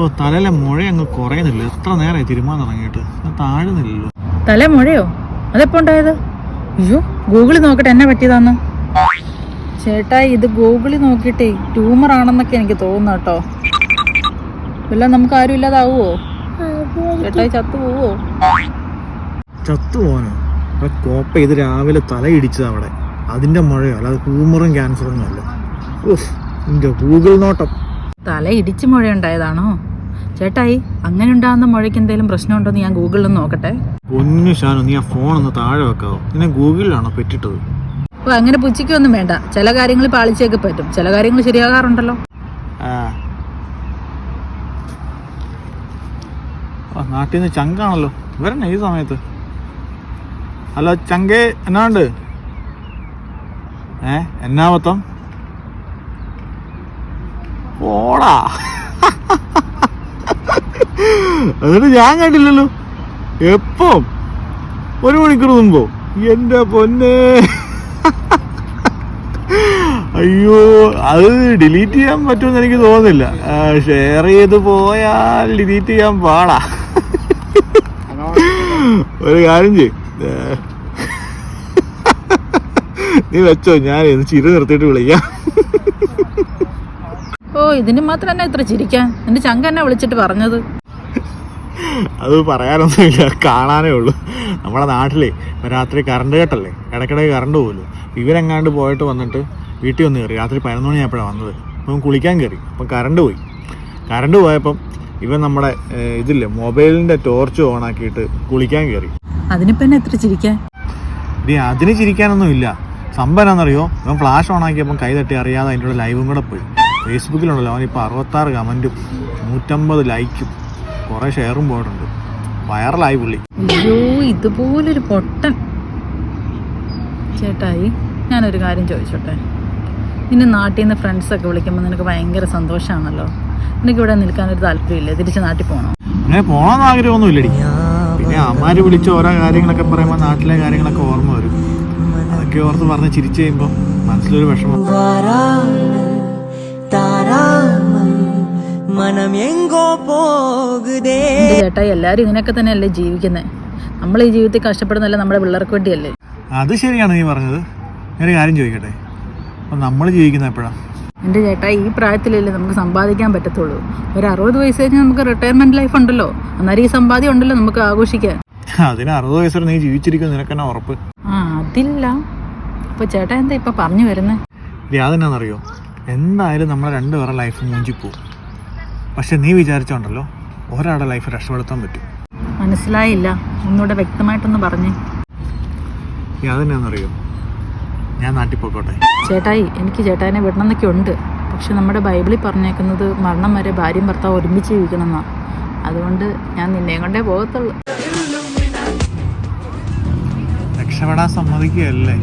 ഓ തലയിലെ മുഴ അങ്ങ് കുറയുന്നില്ല. എത്ര നേരമായി തിരുമാൻ തുടങ്ങിയിട്ട് അത് താഴുന്നില്ലല്ലോ. തല മുഴയോ അതെപ്പോ ഉണ്ടായത്? അയ്യോ ഗൂഗിളിൽ നോക്കട്ടെ എന്നെ പറ്റിയതാന്ന്? ചേട്ടാ ഇത് ഗൂഗിളിൽ നോക്കിയിട്ടേ ട്യൂമർ ആണെന്നൊക്കെ എനിക്ക് തോന്നുന്നു കേട്ടോ. വല്ല നമുക്ക് ആരും ഇല്ലാതാവുമോ ചേട്ടായി ചത്തു പോവോ? ചത്തു പോവാനോ? കോപ്പ ഇത് രാവിലെ തല ഇടിച്ചത് അവിടെ. അതിന്റെ മുഴയോ? അല്ലാതെ ട്യൂമറും ക്യാൻസറൊന്നും അല്ല. എന്റെ ഗൂഗിൾ നോട്ടം. തല ഇടിച്ച് മുഴ ഉണ്ടായതാണോ ചേട്ടായി അങ്ങനെ ഉണ്ടാകുന്ന മഴയ്ക്ക് എന്തെങ്കിലും പ്രശ്നമുണ്ടോ എന്ന് ഞാൻ ഗൂഗിളിൽ നോക്കട്ടെ. ഷാനു നീ ആ ഫോൺ ഒന്ന് താഴെ വെക്കാവോ? നിന്നെ ഗൂഗിളിലാണോ പെറ്റിട്ടത്? അപ്പൊ അങ്ങനെ പുച്ഛിക്കൊന്നും വേണ്ട. ചില കാര്യങ്ങൾ പാളിച്ചേക്ക് പറ്റും. ചില കാര്യങ്ങൾ ശരിയാകാറുണ്ടല്ലോ. നാട്ടിൽ നിന്ന് ചങ്കാണല്ലോ. വരണേ ഈ സമയത്ത്. അല്ല ചങ്കേ എന്നാണ്ട് ഏ എന്നാവത്തം ഓടാ എന്നിട്ട് ഞാൻ കണ്ടില്ലല്ലോ. എപ്പം? ഒരു മണിക്കൂർ മുമ്പോ? എന്റെ പൊന്നെ. അയ്യോ അത് ഡിലീറ്റ് ചെയ്യാൻ പറ്റുമെന്ന് എനിക്ക് തോന്നുന്നില്ല. ഷെയർ ചെയ്ത് പോയാൽ ഡിലീറ്റ് ചെയ്യാൻ പാടാ. ഒരു കാര്യം ചെയ് നീ വെച്ചോ ഞാൻ ചിരി നിർത്തിയിട്ട് വിളിക്കാം. ഇതിന് മാത്രം തന്നെ ഇത്ര ചിരിക്കാൻ എന്റെ ചങ്ക എന്നെ വിളിച്ചിട്ട് പറഞ്ഞത്. അത് പറയാനൊന്നുമില്ല. കാണാനേ ഉള്ളൂ. നമ്മുടെ നാട്ടിലെ രാത്രി കറണ്ട് കേട്ടല്ലേ? ഇടയ്ക്കിടയ്ക്ക് കറണ്ട് പോകുമല്ലോ ഇവരെങ്ങാണ്ട് പോയിട്ട് വന്നിട്ട് വീട്ടിൽ വന്ന് കയറി. രാത്രി പതിനൊന്ന് മണിയായപ്പോഴാണ് വന്നത്. അപ്പം കുളിക്കാൻ കയറി. അപ്പം കറണ്ട് പോയി. കറണ്ട് പോയപ്പം ഇവൻ നമ്മുടെ ഇതില്ലേ മൊബൈലിന്റെ ടോർച്ച് ഓണാക്കിയിട്ട് കുളിക്കാൻ കയറി. അതിനിപ്പോ എന്നെ എത്ര ചിരിക്കാൻ ഇനി അതിന് ചിരിക്കാനൊന്നും ഇല്ല സംഭവം എന്താണെന്നറിയോ? ഇവൻ ഫ്ലാഷ് ഓണാക്കിയപ്പം കൈ തട്ടി അറിയാതെ അതിന്റെ ലൈവും കൂടെ പോയി. ഫേസ്ബുക്കിലുണ്ടല്ലോ അവൻ ഇപ്പോൾ അറുപത്താറ് കമന്റും നൂറ്റമ്പത് ലൈക്കും കുറേ ഷെയറും പോയിട്ടുണ്ട്. വൈറലായി പുള്ളി. അയ്യോ ഇതുപോലൊരു പൊട്ടൻ. ചേട്ടായി ഞാനൊരു കാര്യം ചോദിച്ചോട്ടെ? നിന്നെ നാട്ടിൽ നിന്ന് ഫ്രണ്ട്സൊക്കെ വിളിക്കുമ്പോൾ നിനക്ക് ഭയങ്കര സന്തോഷമാണല്ലോ നിനക്ക് ഇവിടെ നിൽക്കാനൊരു താല്പര്യമില്ലേ? തിരിച്ച് നാട്ടിൽ പോകണോ അങ്ങനെ പോകണമെന്ന് ആഗ്രഹമൊന്നും ഇല്ലടി പിന്നെ അമ്മാര് വിളിച്ച് ഓരോ കാര്യങ്ങളൊക്കെ പറയുമ്പോൾ നാട്ടിലെ കാര്യങ്ങളൊക്കെ ഓർമ്മ വരും. അതൊക്കെ ഓർത്ത് പറഞ്ഞ് ചിരിച്ചു കഴിയുമ്പോൾ മനസ്സിലൊരു വിഷമം. പോകുതേ ചേട്ടാ എല്ലാരും ഇങ്ങനെയൊക്കെ തന്നെയല്ലേ ജീവിക്കുന്നത് നമ്മൾ ഈ ജീവിതത്തിൽ കഷ്ടപ്പെടുന്നതല്ല നമ്മുടെ പിള്ളേർക്ക് വേണ്ടിയല്ലേ? അത് ശരിയാണ് നീ പറഞ്ഞത്. ഞാൻ കാര്യം ചോദിക്കട്ടെ? അപ്പം നമ്മൾ ജീവിക്കുന്ന എപ്പോഴാ? എന്റെ ചേട്ടാ ഈ പ്രായത്തിലല്ലേ നമുക്ക് സമ്പാദിക്കാൻ പറ്റത്തുള്ളൂ. ഒരു അറുപത് വയസ്സ് കഴിഞ്ഞാൽ നമുക്ക് റിട്ടയർമെന്റ് ലൈഫ് ഉണ്ടല്ലോ. അന്നേരം ഈ സമ്പാദ്യം ഉണ്ടല്ലോ നമുക്ക് ആഘോഷിക്കാൻ. അതിന് അറുപത് വയസ്സ് വരെ നീ ജീവിച്ചിരിക്കും നിനക്ക് തന്നെ ഉറപ്പ്. ആ അതില്ല. ഇപ്പൊ ചേട്ടാ എന്താ ഇപ്പൊ പറഞ്ഞു വരുന്നത് ഇനി അതെന്നാണെന്നറിയോ എന്തായാലും നമ്മളെ രണ്ടുപേരുടെ ലൈഫ് മൂഞ്ചിപ്പോവും. പക്ഷെ നീ വിചാരിച്ചോണ്ടല്ലോ ഒരാളുടെ ലൈഫ് രക്ഷപ്പെടുത്താൻ പറ്റും. മനസ്സിലായില്ല. ഒന്നുകൂടെ വ്യക്തമായിട്ടൊന്ന് പറഞ്ഞേ. അതെന്നാണെന്നറിയോ ഞാൻ നാട്ടിൽ പോയിക്കോട്ടെ. ചേട്ടായി എനിക്ക് ചേട്ടായിനെ വിടണമെന്നൊക്കെ ഉണ്ട്. പക്ഷെ നമ്മുടെ ബൈബിളിൽ പറഞ്ഞേക്കുന്നത് മരണം വരെ ഭാര്യയും ഭർത്താവ് ഒരുമിച്ച് ജീവിക്കണം എന്നാണ് അതുകൊണ്ട് ഞാൻ നിന്നെയും കൊണ്ടേ പോകത്തുള്ളൂ. രക്ഷപ്പെടാൻ സമ്മതിക്കുകയല്ലേ?